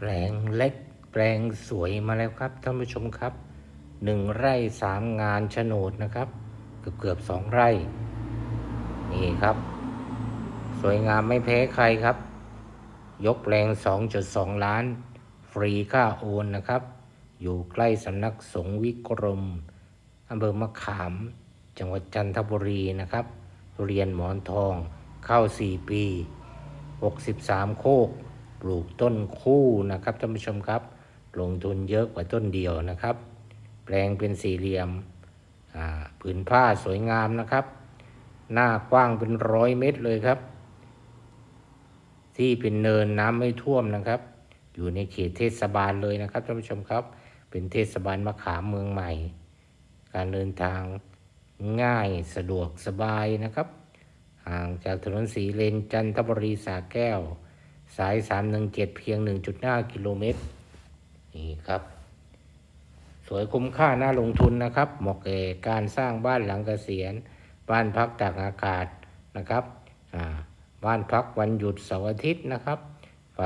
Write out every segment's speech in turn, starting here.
แปลงเล็กแปลงสวยมาแล้วครับท่านผู้ชมครับหนึ่งไร่สามงานโฉนดนะครับ เกือบเกือบสองไร่ นี่ครับ สวยงามไม่แพ้ใครครับ ยกแปลง 2.2 ล้าน ฟรีค่าโอนนะครับ อยู่ใกล้สำนักสงวิกรมอำเภอมะขาม จังหวัดจันทบุรีนะครับ เรียนหมอนทองเข้า 4 ปี 63 โคก ปลูกต้นคู่นะครับท่านผู้ชมครับ ลงทุนเยอะกว่าต้นเดียวนะครับ แปลงเป็นสี่เหลี่ยมผืนผ้าสวยงามนะครับ หน้ากว้างเป็นร้อยเมตรเลยครับ ที่เป็นเนินน้ำไม่ท่วมนะครับ อยู่ในเขตเทศบาลเลยนะครับท่านผู้ชมครับ เป็นเทศบาลมะขามเมืองใหม่ การเดินทางง่ายสะดวกสบายนะครับ ห่างจากถนนสีเลนจันทบุรีสาแก้ว สาย 317 เพียง 1.5 กิโลเมตร นี่ครับ สวยคุ้มค่าน่าลงทุนนะครับ เหมาะแก่การสร้างบ้านหลังเกษียณ บ้านพักตากอากาศนะครับ บ้านพักวันหยุดเสาร์อาทิตย์นะครับ ไฟ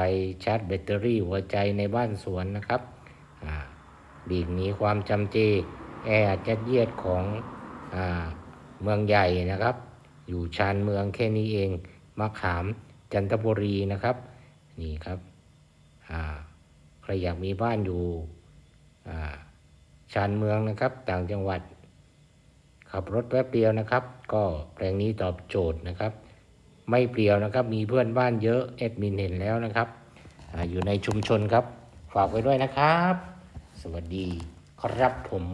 ชาร์จแบตเตอรี่หัวใจในบ้านสวนนะครับหลีกหนีความจำเจ แออัดยัดเยียดของอเมืองใหญ่นะครับ อยู่ชานเมืองแค่นี้เองมะขามจันทบุรีนะครับ นี่ครับใครอยากมีบ้านอยู่ชานเมืองนะครับ ต่างจังหวัด ขับรถแป๊บเดียวนะครับ ก็แปลงนี้ตอบโจทย์นะครับ ไม่เปลี่ยวนะครับ มีเพื่อนบ้านเยอะเอ็ดมินเห็นแล้วนะครับออยู่ในชุมชนครับ ฝากไว้ด้วยนะครับ สวัสดีครับผม